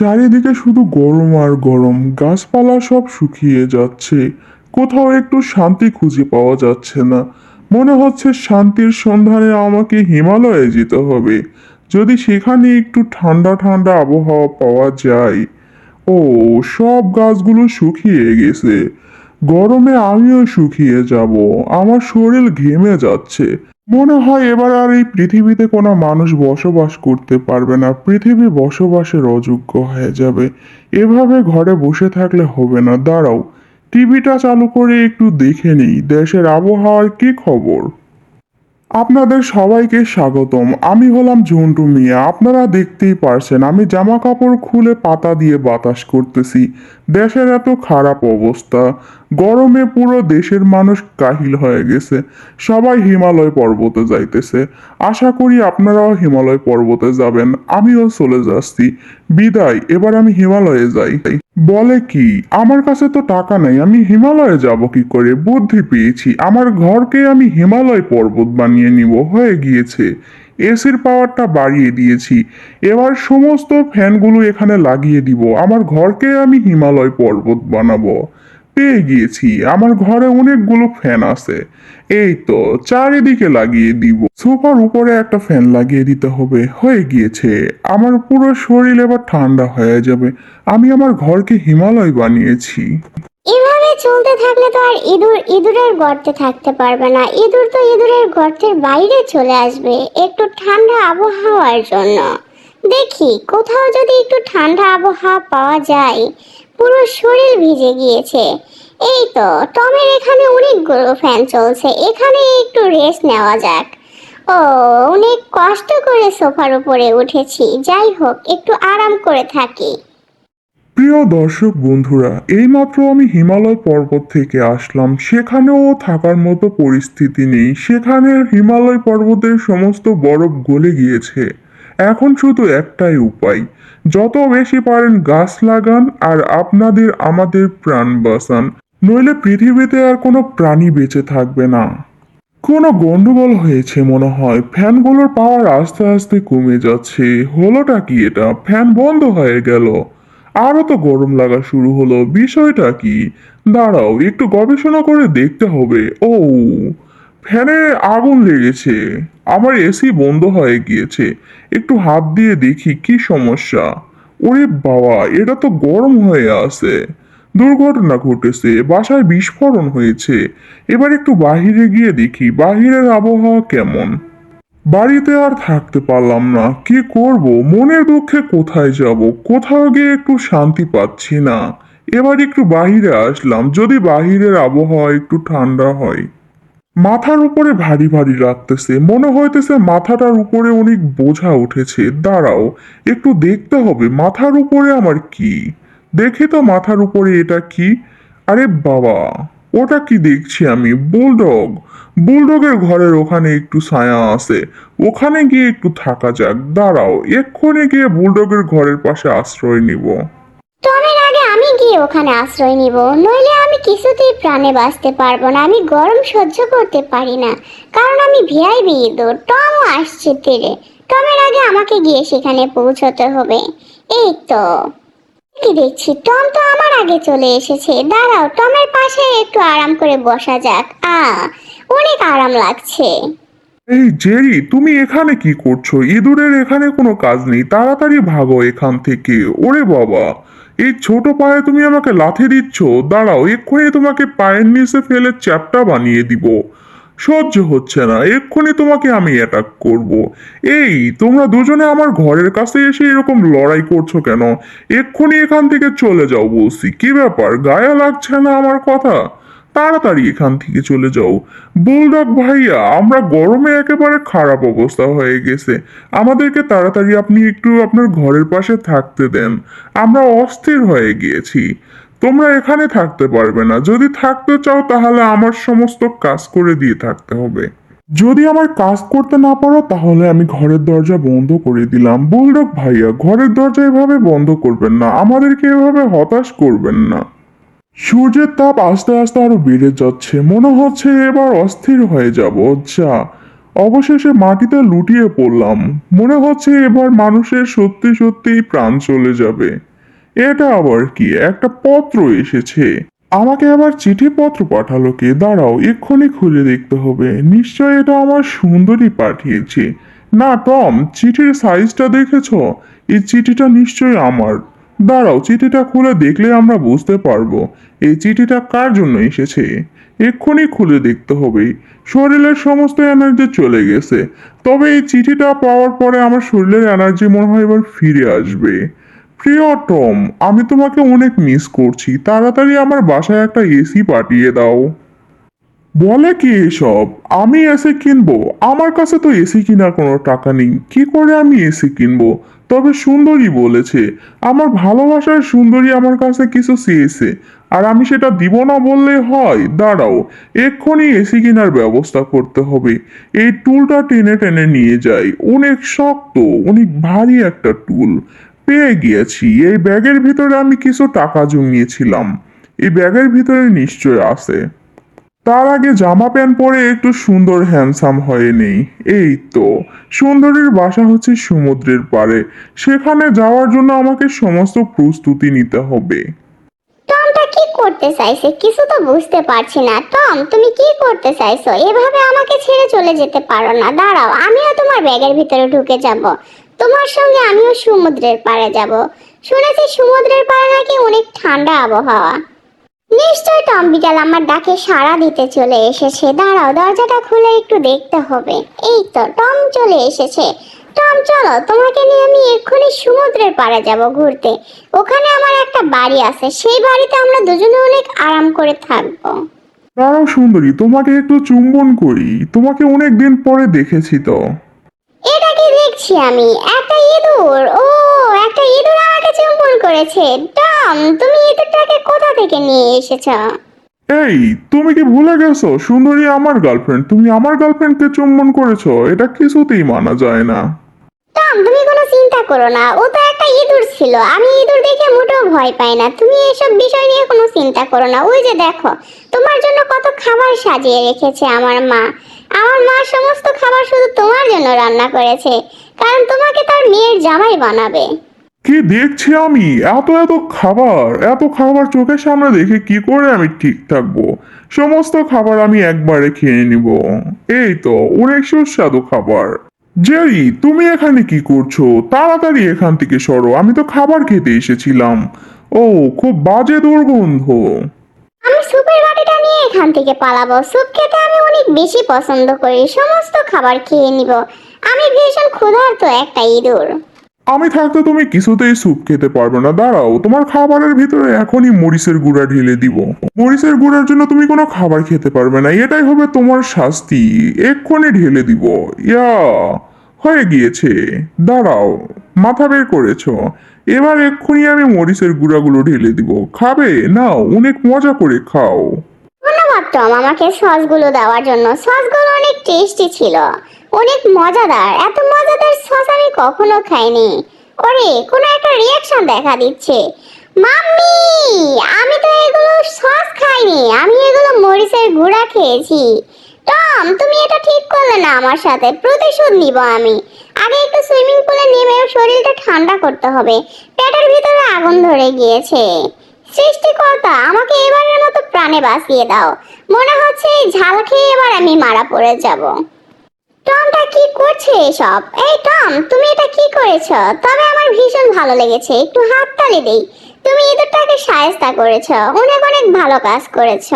চারিদিকে শুধু গরম আর গরম। গাছপালা সব শুকিয়ে যাচ্ছে। কোথাও একটু শান্তি খুঁজে পাওয়া যাচ্ছে না। মনে হচ্ছে শান্তির সন্ধানে আমাকে হিমালয়ে যেতে হবে। যদি সেখানে একটু ঠান্ডা ঠান্ডা আবহাওয়া পাওয়া যায়। ও, সব গাছগুলো শুকিয়ে গেছে। গরমে আমিও শুকিয়ে যাব। আমার শরীর ঘেমে যাচ্ছে। মনে হয় এবার আর এই পৃথিবীতে কোনো মানুষ বসবাস করতে পারবে না। পৃথিবী বসবাসের অযোগ্য হয়ে যাবে। এভাবে ঘরে বসে থাকলে হবে না। দাঁড়াও, টিভিটা চালু করে একটু দেখে নিই। দেশের আবহাওয়ার কি খবর? আপনাদের সবাইকে স্বাগতম। আমি হলাম ঝন্টু মিয়া। আপনারা দেখতেই পারছেন, আমি জামা কাপড় খুলে পাতা দিয়ে বাতাস করতেছি। দেশের এত খারাপ অবস্থা। গরমে পুরো দেশের মানুষ কাহিল হয়ে গেছে। সবাই হিমালয় পর্বতে যাইতেছে। আশা করি আপনারাও হিমালয় পর্বতে যাবেন। আমিও চলে যাচ্ছি। বিদায়, এবার আমি হিমালয়ে যাই। বলে কি, আমার কাছে তো টাকা নেই, আমি হিমালয়ে যাব কি করে? বুদ্ধি পেয়েছি। আমার ঘরকে আমি হিমালয় পর্বত বানিয়ে নিব, হয়ে গিয়েছে। এসির পাওয়ারটা বাড়িয়ে দিয়েছি। এবার সমস্ত ফ্যানগুলো এখানে লাগিয়ে দিব। আমার ঘরকে আমি হিমালয় পর্বত বানাবো। পেয়ে গিয়েছি। আমার ঘরে অনেকগুলো ফ্যান আছে। এই তো, চারিদিকে লাগিয়ে দিব। সোফার উপরে একটা ফ্যান লাগিয়ে দিতে হবে। হয়ে গিয়েছে। আমার পুরো শরীর এবার ঠান্ডা হয়ে যাবে। আমি আমার ঘরকে হিমালয় বানিয়েছি। এভাবে চলতে থাকলে তো আর ইঁদুর, ইঁদুরের গর্তে থাকতে পারবে না। ইঁদুর তো ইঁদুরের গর্তের বাইরে চলে আসবে একটু ঠান্ডা আবহাওয়ার জন্য। দেখি, কোথাও যদি একটু ঠান্ডা আবহাওয়া পাওয়া যায় পুরো শরীর ভিজে গিয়েছে। এই তো, টমের এখানে অনেকগুলো ফ্যান চলছে, এখানে একটু রেস্ট নেওয়া যাক। ও, অনেক কষ্ট করে সোফার উপরে উঠেছি, যাই হোক, একটু আরাম করে থাকি। প্রিয় দর্শক বন্ধুরা, এইমাত্র আমি হিমালয় পর্বত থেকে আসলাম, সেখানেও থাকার মতো পরিস্থিতি নেই সেখানে হিমালয় পর্বতের সমস্ত বরফ গলে গিয়েছে। এখন শুধু একটাই উপায়। যত বেশি পারেন গাছ লাগান আর আপনাদের আমাদের প্রাণ বাঁচান। নইলে পৃথিবীতে আর কোনো প্রাণী বেঁচে থাকবে না। কোনো গন্ডগোল হয়েছে মনে হয়। ফ্যানগুলোর পাওয়ার আস্তে আস্তে কমে যাচ্ছে। হলোটা কি এটা? ফ্যান বন্ধ হয়ে গেল। আরও তো গরম লাগা শুরু হলো। বিষয়টা কি? দাঁড়াও, একটু গবেষণা করে দেখতে হবে। ও ফ্যানে আগুন লেগেছে। আমার এসি বন্ধ হয়ে গিয়েছে। একটু হাত দিয়ে দেখি কি সমস্যা। ওরে বাবা, এটা তো গরম হয়ে আছে। দুর্ঘটনা ঘটেছে, বাসায় বিস্ফোরণ হয়েছে। এবার একটু বাহিরে গিয়ে দেখি, বাহিরের আবহাওয়া কেমন। বাড়িতে আর থাকতে পারলাম না, কি করব? মনের দুঃখে কোথায় যাব? কোথাও গিয়ে একটু শান্তি পাচ্ছি না। এবার একটু বাহিরে আসলাম, যদি বাহিরের আবহাওয়া একটু ঠান্ডা হয়। মাথার উপরে ভারী ভারী লাগতেছে। মনে হইতেছে মাথাটার উপরে অনেক বোঝা উঠেছে। দাঁড়াও, একটু দেখতে হবে, মাথার উপরে আমার কি? দেখে তো মাথার উপরে এটা কি? আরে বাবা, ওটা কি দেখছি আমি? বুলডগ। বুলডগের ঘরের ওখানে একটু ছায়া আছে। ওখানে গিয়ে একটু থাকা যাক। দাঁড়াও, এক্ষুনি গিয়ে বুলডগের ঘরের পাশে আশ্রয় নিব। গিয়ে ওখানে আশ্রয় নিব, নইলে আমি কিছুতেই প্রাণে বাঁচতে পারব না, আমি গরম সহ্য করতে পারি না। কারণ আমি ভিআইবি ইঁদুর টমও আসছে তীরে। টমের আগে আমাকে গিয়ে সেখানে পৌঁছতে হবে। এই তো। কি দেখছি, টম তো আমার আগে চলে এসেছে। দাঁড়াও, টমের পাশে একটু আরাম করে বসা যাক। আ অনেক আরাম লাগছে। এই জেরি, তুমি এখানে কি করছ? ইঁদুরের এখানে কোনো কাজ নেই। তাড়াতাড়ি ভাগো এখান থেকে। ওরে বাবা, এই ছোট পায়ে তুমি আমাকে লাথি দিচ্ছ? দাঁড়াও, এক্ষুনি তোমাকে পায়ের নিচে ফেলে চ্যাপটা বানিয়ে দিব। সহ্য হচ্ছে না, এক্ষুনি তোমাকে আমি অ্যাটাক করব। এই, তোমরা দুজনে আমার ঘরের কাছে এসে এরকম লড়াই করছ কেন? এক্ষুনি এখান থেকে চলে যাও বলছি। কি ব্যাপার, গায়ে লাগছে না আমার কথা? তাড়াতাড়ি এখান থেকে চলে যাও। বুলডগ ভাইয়া, আমরা গরমে একেবারে খারাপ অবস্থা হয়ে গেছে। আমাদেরকে তাড়াতাড়ি আপনি একটু আপনার ঘরের পাশে থাকতে দেন। আমরা অস্থির হয়ে গিয়েছি। তোমরা এখানে থাকতে পারবে না। যদি থাকতে চাও তাহলে আমার সমস্ত কাজ করে দিয়ে থাকতে হবে। যদি আমার কাজ করতে না পারো তাহলে আমি ঘরের দরজা বন্ধ করে দিলাম। বুলডগ ভাইয়া, ঘরের দরজা এভাবে বন্ধ করবেন না। আমাদেরকে এভাবে হতাশ করবেন না। সূর্যের তাপ আস্তে আস্তে আরও বেড়ে যাচ্ছে। মনে হচ্ছে এবার অস্থির হয়ে যাব। যা, অবশেষে মাটিতে লুটিয়ে পড়লাম। মনে হচ্ছে এবার মানুষের সত্যি সত্যিই প্রাণ চলে যাবে। এটা আবার কি? একটা পত্র এসেছে। আমাকে আবার চিঠিপত্র পাঠালো কে? দাঁড়াও, এক্ষুনি খুলে দেখতে হবে। নিশ্চয় এটা আমার সুন্দরী পাঠিয়েছে। না, টম, চিঠির সাইজটা দেখেছ? এই চিঠিটা নিশ্চয়ই আমার। দাঁড়াও, চিঠিটা খুলে দেখলে আমরা বুঝতে পারব। এই চিঠিটা কার জন্য এসেছে? এক্ষুনি খুলে দেখতে হবে। শরীরের সমস্ত এনার্জি চলে গেছে। তবে এই চিঠিটা পাওয়ার পরে আমার শরীরের এনার্জি মনে হয় এবার ফিরে আসবে। প্রিয় টম, আমি তোমাকে অনেক মিস করছি। তাড়াতাড়ি আমার বাসায় একটা এসি পাঠিয়ে দাও। বলে কি এসব? আমি এসি কিনবো। আমার কাছে তো এসি কেনার কোনো টাকা নেই। কি করে আমি এসি কিনবো? তবে সুন্দরী বলেছে। আমার ভালোবাসার সুন্দরী আমার কাছে কিছু চেয়েছে। আর আমি সেটা দিব না বললে হয়। দাঁড়াও, এক্ষুনি এসি কেনার ব্যবস্থা করতে হবে। এই টুলটা টেনে টেনে নিয়ে যাই। অনেক শক্ত, অনেক ভারী একটা টুল। পেয়ে গিয়েছি। এই ব্যাগের ভিতরে আমি কিছু টাকা জমিয়েছিলাম। এই ব্যাগের ভিতরে নিশ্চয় আছে। তার আগে জামা প্যান্ট পরে একটু সুন্দর হ্যান্ডসাম হয়ে নেই এই তো, সুন্দরীর বাসা হচ্ছে সমুদ্রের পাড়ে। সেখানে যাওয়ার জন্য আমাকে সমস্ত প্রস্তুতি নিতে হবে। টমটা কি করতে চাইছে? কিছু তো বুঝতে পারছি না। টম, তুমি কি করতে চাইছো? এভাবে আমাকে ছেড়ে চলে যেতে পারো না। দাঁড়াও, আমিও তোমার ব্যাগের ভিতরে ঢুকে যাব। তোমার সঙ্গে আমিও সমুদ্রের পাড়ে যাব। শুনেছি সমুদ্রের পাড়ে নাকি অনেক ঠান্ডা আবহাওয়া। নিশ্চয় টম বিড়াল আমার ডাকে সাড়া দিতে চলে এসেছে। দাঁড়াও দরজাটা খুলে একটু দেখতে হবে। এই তো টম চলে এসেছে। টম চলো তোমাকে নিয়ে আমি এক্ষুনি সমুদ্রের পাড়ে যাব ঘুরতে। ওখানে আমার একটা বাড়ি আছে সেই বাড়িতে আমরা দুজনে অনেক আরাম করে থাকব। দাঁড়াও সুন্দরী তোমাকে একটু চুম্বন করি। তোমাকে অনেক দিন পরে দেখেছি তো। এটা কি দেখছি আমি একটা ইঁদুর। ও একটা ইঁদুর আমাকে চুম্বন করেছে। টম তুমি ইঁদুরটাকে কোথা থেকে নিয়ে এসেছ? এই তুমি কি ভুলে গেছো? সুন্দরী আমার গার্লফ্রেন্ড তুমি আমার গার্লফ্রেন্ডকে চুম্বন করেছ। এটা কিছুতেই মানা যায় না। টম তুমি কোনো চিন্তা করো না। ও তো একটা ইঁদুর ছিল। আমি ইঁদুর দেখে মোটেও ভয় পাই না। তুমি এসব বিষয় নিয়ে কোনো চিন্তা করো না। ওই যে দেখো তোমার জন্য কত খাবার সাজিয়ে রেখেছে আমার মা। আমার মা সমস্ত খাবার শুধু তোমার জন্য রান্না করেছে। কারণ তোমাকে তার মেয়ের জামাই বানাবে। কি দেখছি আমি? এত এত খাবার এত খাবার চোখের সামনে দেখে কি করে আমি ঠিক থাকব? সমস্ত খাবার আমি একবারে খেয়ে নিব। এই তো, অনেক সুস্বাদু খাবার। জেরি, তুমি এখানে কি করছ? তাড়াতাড়ি এখান থেকে সরো, আমি তো খাবার খেতে এসেছিলাম। ও, খুব বাজে দুর্গন্ধ। আমি সুপের বাটিটা নিয়ে এখান থেকে পালাবো। স্যুপ খেতে আমি অনেক বেশি পছন্দ করি। সমস্ত খাবার খেয়ে নিব। আমি ভীষণ ক্ষুধার্ত একটা ইঁদুর। আমি থাকতে তুমি কিছুতেই স্যুপ খেতে পারবে না। দাঁড়াও, তোমার খাবারের ভিতরে এখনই মরিচের গুঁড়া ঢেলে দিব। মরিচের গুঁড়ার জন্য তুমি কোনো খাবার খেতে পারবে না। এটাই হবে তোমার শাস্তি। এক্ষুনি ঢেলে দিব। ইয়া, হয়ে গিয়েছে। দাঁড়াও, মাথা বের করেছ। এবার এক্ষুনি আমি মরিচের গুঁড়াগুলো ঢেলে দিব। খাবে? নাও, অনেক মজা করে খাও। ধন্যবাদ টম, আমাকে সসগুলো দেওয়ার জন্য। সসগুলো অনেক টেস্টি ছিল। অনেক মজাদার। এত মজাদার সস আমি কখনো খাইনি। ওরে, কোনো একটা রিয়াকশন দেখা দিচ্ছে। মাম্মি, আমি তো এগুলো সস খাইনি। আমি এগুলো মরিচের গুঁড়া খেয়েছি। টম, তুমি এটা ঠিক করলে না আমার সাথে। প্রতিশোধ নিব আমি। আগে একটু সুইমিং পুলে নেমে শরীরটা ঠান্ডা করতে হবে। পেটের ভিতরে আগুন ধরে গিয়েছে। সৃষ্টিকর্তা, আমাকে এবারের মতো প্রাণে বাঁচিয়ে দাও। মনে হচ্ছে এই ঝাল খেয়ে এবার আমি মারা পড়ে যাব। টমটা কি করছে এসব? এই টম, তুমি এটা কি করেছ? তবে আমার ভীষণ ভালো লেগেছে, একটু হাততালি দেই। তুমি ইঁদুরটাকে সায়স্তা করেছ, অনেক অনেক ভালো কাজ করেছ।